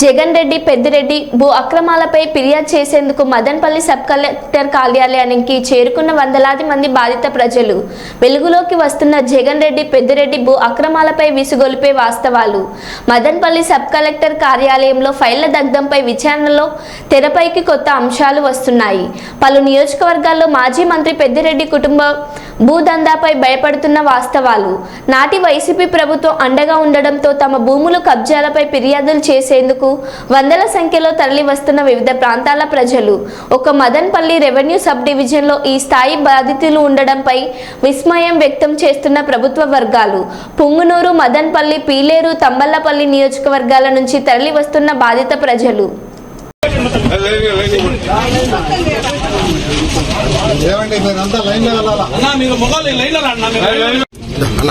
జగన్ రెడ్డి పెద్దిరెడ్డి భూ అక్రమాలపై ఫిర్యాదు చేసేందుకు మదన్పల్లి సబ్ కలెక్టర్ కార్యాలయానికి చేరుకున్న వందలాది మంది బాధిత ప్రజలు. వెలుగులోకి వస్తున్న జగన్ రెడ్డి పెద్దిరెడ్డి భూ అక్రమాలపై విసుగొలిపే వాస్తవాలు. మదన్పల్లి సబ్ కలెక్టర్ కార్యాలయంలో ఫైళ్ళ దగ్ధంపై విచారణలో తెరపైకి కొత్త అంశాలు వస్తున్నాయి. పలు నియోజకవర్గాల్లో మాజీ మంత్రి పెద్దిరెడ్డి కుటుంబ భూదందాపై భయపడుతున్న వాస్తవాలు. నాటి వైసీపీ ప్రభుత్వం అండగా ఉండడంతో తమ భూములు కబ్జాలపై ఫిర్యాదులు చేసేందుకు వందల సంఖ్యలో తరలి వస్తున్న వివిధ ప్రాంతాల ప్రజలు ఒక మదన్పల్లి రెవెన్యూ సబ్ డివిజన్లో ఈ స్థాయి బాధితులు ఉండడంపై విస్మయం వ్యక్తం చేస్తున్న ప్రభుత్వ వర్గాలు పుంగునూరు మదన్పల్లి పీలేరు తంబల్లపల్లి నియోజకవర్గాల నుంచి తరలి వస్తున్న బాధిత ప్రజలు. ఏమండి మీరంతా లైన్లో వెళ్ళాలా? అన్నా మీరు మొగాలి లైన్లో రాండి అన్న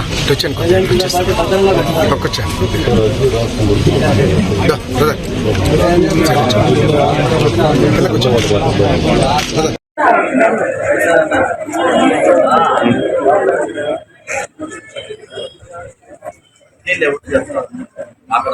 అక్కడ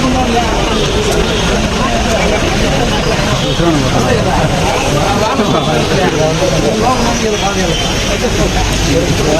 我看见了，还是我干的，是不是啊？